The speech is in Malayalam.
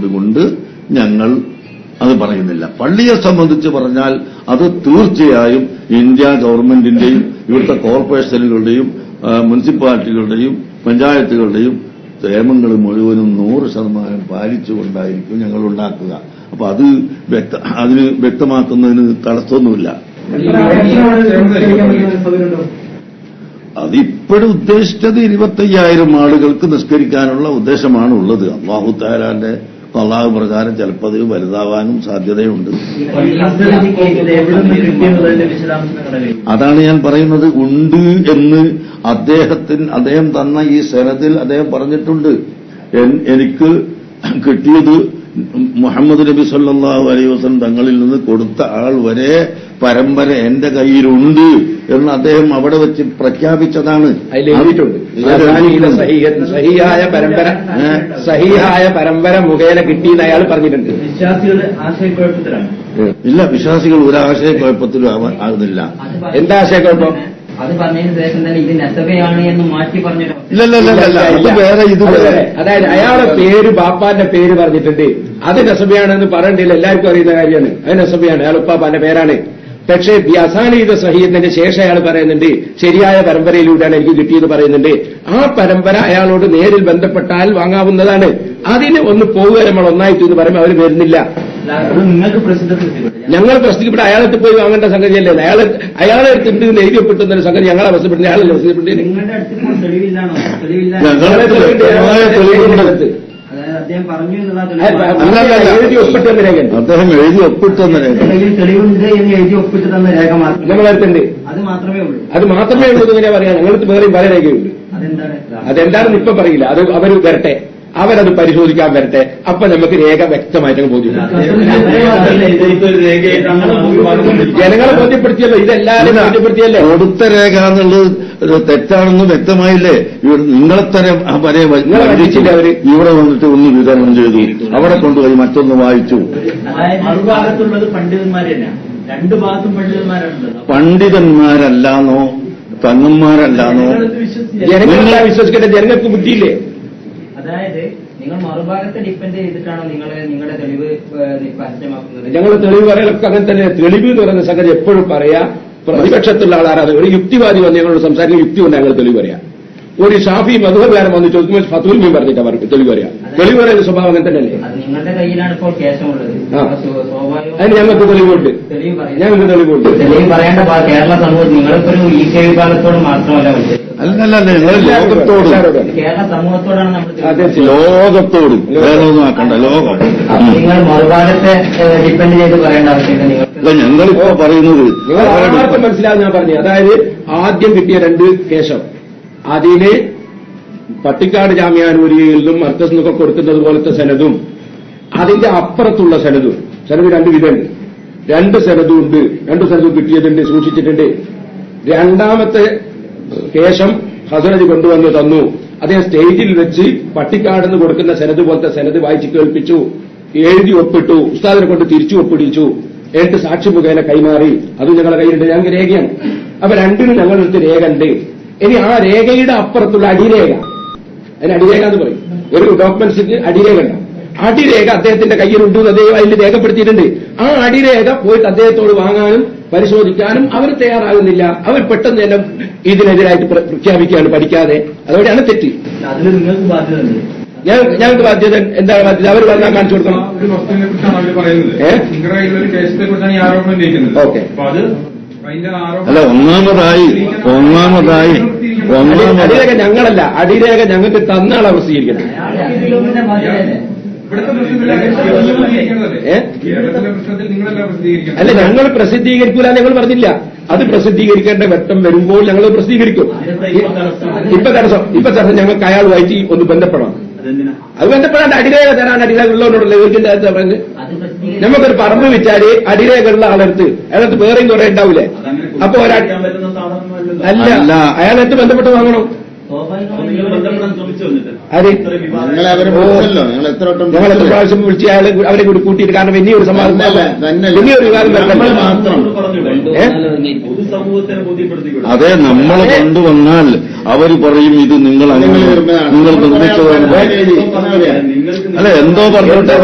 എന്നുള്ളത് കൊണ്ട് ഞങ്ങൾ അത് പറയുന്നില്ല. പള്ളിയെ സംബന്ധിച്ച് പറഞ്ഞാൽ അത് തീർച്ചയായും ഇന്ത്യ ഗവൺമെന്റിന്റെയും ഇവിടുത്തെ കോർപ്പറേഷനുകളുടെയും മുനിസിപ്പാലിറ്റികളുടെയും പഞ്ചായത്തുകളുടെയും നിയമങ്ങൾ മുഴുവനും നൂറ് ശതമാനം പാലിച്ചുകൊണ്ടായിരിക്കും ഞങ്ങൾ ഉണ്ടാക്കുക. അപ്പൊ അത് അതിന് വ്യക്തമാക്കുന്നതിന് തടസ്സമൊന്നുമില്ല. അതിപ്പോഴും ഉദ്ദേശിച്ചത് ഇരുപത്തയ്യായിരം ആളുകൾക്ക് നിസ്കരിക്കാനുള്ള ഉദ്ദേശമാണ് ഉള്ളത് അള്ളാഹു അള്ളാഹു പ്രകാരം ചിലപ്പോൾ അത് വലുതാവാനും സാധ്യതയുണ്ട്. അതാണ് ഞാൻ പറയുന്നത് ഉണ്ട് എന്ന് അദ്ദേഹത്തിന് അദ്ദേഹം തന്ന ഈ സനദിൽ അദ്ദേഹം പറഞ്ഞിട്ടുണ്ട്. എനിക്ക് കിട്ടിയത് മുഹമ്മദ് നബി സല്ലാഹു അലൈഹി തങ്ങളിൽ നിന്ന് കൊടുത്ത ആൾ വരെ പരമ്പര എന്റെ കയ്യിലുണ്ട് എന്ന് അദ്ദേഹം അവിടെ വെച്ച് പ്രഖ്യാപിച്ചതാണ് സഹിയായ പരമ്പര സഹിയായ പരമ്പര മുഖേന കിട്ടിയെന്ന് അയാൾ പറഞ്ഞിട്ടുണ്ട് വിശ്വാസികളുടെ ആശയക്കുഴപ്പത്തിലാണ് ഇല്ല വിശ്വാസികൾ ഒരാശയക്കുഴപ്പത്തിലും ആശയക്കുഴപ്പത്തിലും ആകുന്നില്ല എന്താ ആശയക്കുഴപ്പം അത് പറഞ്ഞതിന് ശേഷം തന്നെ ഇത് നെസബയാണ് എന്ന് മാറ്റി പറഞ്ഞിട്ട് ഇല്ല ഇല്ല ഇല്ല ഇല്ല അത് വേറെ ഇത് വേറെ വേറെ. അതായത് അയാളെ പേര് ബാപ്പാന്റെ പേര് പറഞ്ഞിട്ടുണ്ട് അത് നെസബയാണെന്ന് പറയണ്ടില്ല എല്ലാവർക്കും അറിയുന്ന കാര്യമാണ് അത് നെസബയാണ് അയാൾ ഉപ്പാപ്പാന്റെ പേരാണ് പക്ഷേ വ്യാസാനീത സഹീദിന്റെ ശേഷം അയാൾ പറയുന്നുണ്ട് ശരിയായ പരമ്പരയിലൂടെയാണ് എനിക്ക് കിട്ടിയത് പറയുന്നുണ്ട്. ആ പരമ്പര അയാളോട് നേരിൽ ബന്ധപ്പെട്ടാൽ വാങ്ങാവുന്നതാണ്. അതിന് ഒന്ന് പോവുക നമ്മൾ ഒന്നായിട്ട് എന്ന് പറയുമ്പോൾ അവർ വരുന്നില്ല. ഞങ്ങൾ പ്രശ്നിക്കപ്പെട്ട അയാളെടുത്ത് പോയി വാങ്ങേണ്ട സംഗതിയല്ലേ അയാൾ അയാളെ അയാളെ എടുത്തിട്ട് എഴുതി ഒപ്പിട്ടുന്ന ഒരു സംഗതി ഞങ്ങളെ പ്രശ്നപ്പെടുന്ന അയാളെ തെളിവുണ്ട് അതായത് അദ്ദേഹം പറഞ്ഞു എന്നുള്ള അല്ല, തെളിവ്. അല്ല, അല്ല, അല്ല. എഴുതി ഒപ്പിട്ടെന്ന രേഖയുണ്ട് അദ്ദേഹം എഴുതി ഒപ്പിട്ടെന്ന രേഖ. തെളിവുണ്ട് എന്ന് എഴുതി ഒപ്പിട്ട് തന്ന രേഖ മാത്രം. നമ്മളടുത്തുണ്ട് അത് മാത്രമേ ഉള്ളൂ. അത് മാത്രമേ ഉള്ളൂ എന്ന് ഇങ്ങനെ പറയാം. ഞങ്ങൾക്ക് വേറെയും പല രേഖയുണ്ട്. അതെന്താണ്? അതെന്താണെന്ന് ഇപ്പൊ പറയില്ല. അത് അവർ വരട്ടെ. അവരത് പരിശോധിക്കാൻ വരട്ടെ. അപ്പൊ നമുക്ക് രേഖ വ്യക്തമായിട്ട് ബോധ്യപ്പെടും. ജനങ്ങളെ ബോധ്യപ്പെടുത്തിയല്ലോ. ഇതെല്ലാവരും ബോധ്യപ്പെടുത്തിയല്ലേ? കൊടുത്ത രേഖ എന്നുള്ളത് തെറ്റാണെന്ന് വ്യക്തമായില്ലേ? ഇവിടെ നിങ്ങളെ തന്നെ വരെ? ഇവിടെ വന്നിട്ട് ഒന്ന് വിതരണം ചെയ്തു. അവിടെ കൊണ്ടുപോയി മറ്റൊന്ന് വായിച്ചു. മറുഭാഗത്തുള്ളത് പണ്ഡിതന്മാർ തന്നെയാണ് രണ്ടു ഭാഗത്തും പണ്ഡിതന്മാരാണുള്ളത്. പണ്ഡിതന്മാരല്ലാന്നോ തങ്ങന്മാരല്ലാന്നോ? ജനങ്ങളെല്ലാം വിശ്വസിക്കട്ടെ. ജനങ്ങൾക്ക് ബുദ്ധിയില്ലേ? അതായത് നിങ്ങൾ മറുഭാഗത്തെ ഡിപ്പെൻഡ് ചെയ്തിട്ടാണോ നിങ്ങളെ നിങ്ങളുടെ തെളിവ് പരസ്യമാക്കുന്നത്? ഞങ്ങൾ തെളിവ് പറയലൊക്കെ അങ്ങനെ തന്നെ. തെളിവ് എന്ന് പറയുന്ന സംഗതി എപ്പോഴും പറയാ. പ്രതിപക്ഷത്തുള്ള ആളാരാധകർ ഒരു യുക്തിവാദി വന്ന് ഞങ്ങളോട് സംസാരിക്കുന്ന യുക്തി കൊണ്ട് ഞങ്ങൾ തെളിവ് പറയാം. ഒരു ഷാഫി മധുഹകാരൻ വന്ന് ചോദിക്കുമ്പോൾ ഫതുൽ മീൻ പറഞ്ഞിട്ട് അവർക്ക് തെളിവ് പറയാം. തെളിവ് പറയുന്ന സ്വഭാവം അങ്ങനെ തന്നെയല്ലേ? അതിന് ഞങ്ങൾക്ക് തെളിവുണ്ട്. ഞങ്ങൾക്ക് തെളിവുണ്ട്. അല്ലല്ല നിങ്ങൾ ലോകത്തോട്. വേറെ ഒന്നും ആക്കണ്ട ലോകം. നിങ്ങൾ മറുപാടത്തെ ഡിപ്പെൻഡ് ചെയ്ത് പറയേണ്ട ആവശ്യമില്ല. നിങ്ങൾക്ക് അല്ല ഞങ്ങളിപ്പോ പറയുന്നത് നിങ്ങൾ ആർക്കും മനസ്സിലാവും ഞാൻ പറഞ്ഞു. അതായത് ആദ്യം കിട്ടിയ രണ്ട് കേശം അതിന് പട്ടിക്കാട് ജാമ്യാനൂരിയിലും മർക്കസ് നിന്നൊക്കെ കൊടുക്കുന്നത് പോലത്തെ സനതും അതിന്റെ അപ്പുറത്തുള്ള സനതും സനത് രണ്ട് വിധമുണ്ട്. രണ്ട് സനതും ഉണ്ട് രണ്ട് സനതും കിട്ടിയതുണ്ട് സൂക്ഷിച്ചിട്ടുണ്ട്. രണ്ടാമത്തെ കേശം ഹസനജ് കൊണ്ടുവന്ന് തന്നു. അദ്ദേഹം സ്റ്റേജിൽ വെച്ച് പട്ടിക്കാടെന്ന് കൊടുക്കുന്ന സനത് പോലത്തെ സനത് വായിച്ച് കേൾപ്പിച്ചു. എഴുതി ഒപ്പിട്ടു. ഉസ്താദിനെ കൊണ്ട് തിരിച്ചു ഒപ്പിടിച്ചു. എന്നിട്ട് സാക്ഷി മുഖേന കൈമാറി. അത് ഞങ്ങളുടെ കയ്യിലുണ്ട്. ഞങ്ങൾക്ക് രേഖയാണ്. അപ്പൊ രണ്ടിനും ഞങ്ങളുടെ അടുത്ത് രേഖ ഉണ്ട്. ഇനി ആ രേഖയുടെ അപ്പുറത്തുള്ള അടിരേഖ. അതിന് അടിരേഖ എന്ന് പറയും. ഒരു ഡോക്യുമെന്റ്സിന് അടിരേഖ ഉണ്ടാവും അടിരേഖ അദ്ദേഹത്തിന്റെ കയ്യിലുണ്ട് അദ്ദേഹം അതിൽ രേഖപ്പെടുത്തിയിട്ടുണ്ട്. ആ അടിരേഖ പോയിട്ട് അദ്ദേഹത്തോട് വാങ്ങാനും പരിശോധിക്കാനും അവർ തയ്യാറാകുന്നില്ല. അവർ പെട്ടെന്ന് തന്നെ ഇതിനെതിരായിട്ട് പ്രഖ്യാപിക്കുകയാണ് പഠിക്കാതെ. അതോടെയാണ് തെറ്റ്. അതിൽ നിങ്ങൾക്ക് ഞാൻ ഞങ്ങൾക്ക് ബാധ്യത എന്താണ് ബാധ്യത? അവർ വന്നാൽ കാണിച്ചു കൊടുക്കണം. ഓക്കെ. അത് അല്ല ഒന്നാമതായി ഒന്നാമതായി അടി- ഒന്നാമതായി. അടിരേഖ ഞങ്ങളല്ല. അടിരേഖ ഞങ്ങൾക്ക് തന്നാൾ അവർ സ്വീകരിക്കണം അല്ല ഞങ്ങൾ പ്രസിദ്ധീകരിക്കൂല ഞങ്ങൾ പറഞ്ഞില്ല. അത് പ്രസിദ്ധീകരിക്കേണ്ട ഘട്ടം വരുമ്പോൾ ഞങ്ങൾ പ്രസിദ്ധീകരിക്കും. ഇപ്പൊ തടസ്സം ഇപ്പൊ തടസ്സം ഞങ്ങൾക്ക് അയാളുമായിട്ട് ഒന്ന് ബന്ധപ്പെടണം. അത് ബന്ധപ്പെടാണ്ട് അടിരേഖ തരാൻ അടിരേഖ ഉള്ളവരോടല്ലേ ചോദിക്കേണ്ട എന്താ പറഞ്ഞ് നമുക്കൊരു പറമ്പ് വിറ്റാൽ അടിരേഖയുള്ള ആളെടുത്ത് അയാളത്ത് വേറെയും കുറെ ഉണ്ടാവൂലേ? അപ്പൊ ഒരാ അല്ല അല്ല. അയാളെടുത്ത് ബന്ധപ്പെട്ട് വാങ്ങണം. ആര്? ഞങ്ങൾ എത്ര പ്രാവശ്യം വിളിച്ച് അയാളെ അവരെ കൂടി കൂട്ടിയിട്ട് കാരണം ഇനി ഒരു സമാധാനം. ഇനി ഒരു മാത്രം. അതെ നമ്മൾ കൊണ്ടുവന്നാൽ അവർ പറയും ഇത് നിങ്ങൾ അങ്ങനെ നിങ്ങൾ നിർമ്മിച്ചതാണ്. അല്ലെ അല്ല എന്തോ പറഞ്ഞോട്ടെ